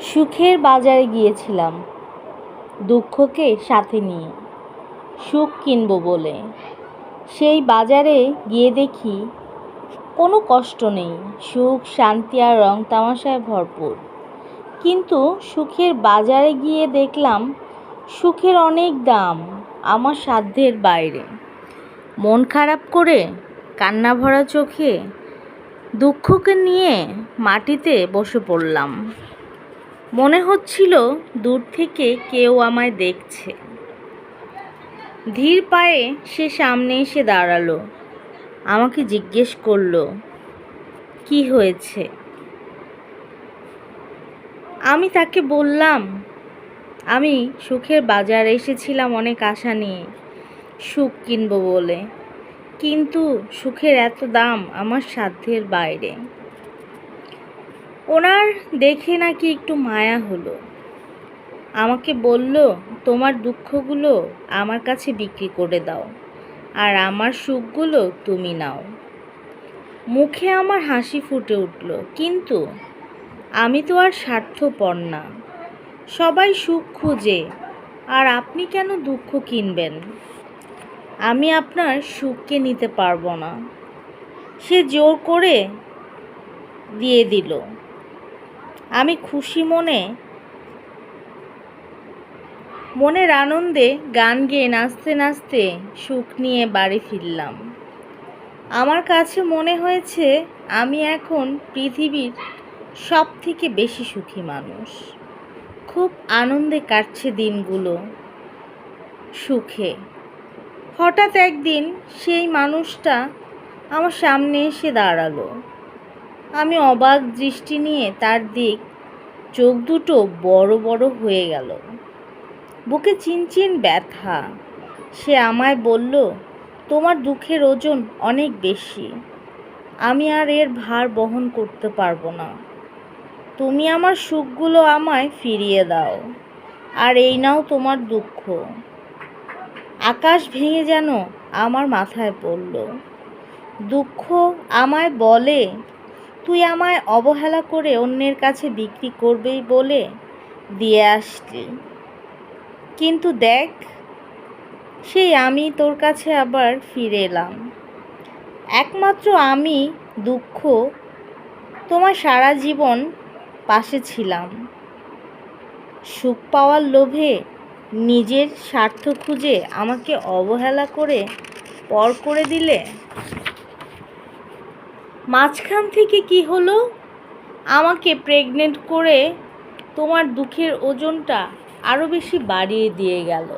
সুখের বাজারে গিয়েছিলাম। দুঃখকে সাথে নিয়ে সুখ কিনবো বলে। সেই বাজারে গিয়ে দেখি কোনো কষ্ট নেই। সুখ, শান্তি আর রং তামাশায় ভরপুর। কিন্তু সুখের বাজারে গিয়ে দেখলাম সুখের অনেক দাম আমার সাধ্যের বাইরে। মন খারাপ করে কান্না ভরা চোখে দুঃখকে নিয়ে মাটিতে বসে পড়লাম। মনে হচ্ছিল দূর থেকে কেউ আমায় দেখছে। ধীর পায়ে সে সামনে এসে দাঁড়াল, আমাকে জিজ্ঞেস করল, কি হয়েছে? আমি তাকে বললাম, আমি সুখের বাজারে এসেছিলাম অনেক আশা নিয়ে, সুখ কিনবো বলে। কিন্তু সুখের এত দাম আমার সাধ্যের বাইরে। ওনার দেখে নাকি একটু মায়া হলো। আমাকে বলল, তোমার দুঃখগুলো আমার কাছে বিক্রি করে দাও, আর আমার সুখগুলো তুমি নাও। মুখে আমার হাসি ফুটে উঠল, কিন্তু আমি তো আর স্বার্থপর না। সবাই সুখ খুঁজে, আর আপনি কেন দুঃখ কিনবেন? আমি আপনার সুখকে নিতে পারব না। সে জোর করে দিয়ে দিল। আমি খুশি মনে, মনের আনন্দে গান গেয়ে নাচতে নাচতে সুখ নিয়ে বাড়ি ফিরলাম। আমার কাছে মনে হয়েছে আমি এখন পৃথিবীর সব থেকে বেশি সুখী মানুষ। খুব আনন্দে কাটছে দিনগুলো সুখে। হঠাৎ একদিন সেই মানুষটা আমার সামনে এসে দাঁড়াল। আমি অবাক দৃষ্টি নিয়ে তার দিক, চোখ দুটো বড় বড় হয়ে গেল। বুকে চিনচিন ব্যথা। সে আমায় বলল, তোমার দুঃখের ওজন অনেক বেশি। আমি আর এর ভার বহন করতে পারব না। তুমি আমার সুখগুলো আমায় ফিরিয়ে দাও, আর এই নাও তোমার দুঃখ। আকাশ ভেঙে যেন আমার মাথায় পড়ল। দুঃখ আমায় বলে তুই আমায় অবহেলা করে অন্যের কাছে বিক্রি করবেই বলে দিয়ে আসলি। কিন্তু দেখ, সেই আমি তোর কাছে আবার ফিরে এলাম। একমাত্র আমি দুঃখ, তোমার সারা জীবন পাশে ছিলাম। সুখ পাওয়ার লোভে নিজের স্বার্থ খুঁজে আমাকে অবহেলা করে পর করে দিলে? মাঝখান থেকে কি হলো? আমাকে প্রেগনেন্ট করে তোমার দুঃখের ওজনটা আরও বেশি বাড়িয়ে দিয়ে গেল।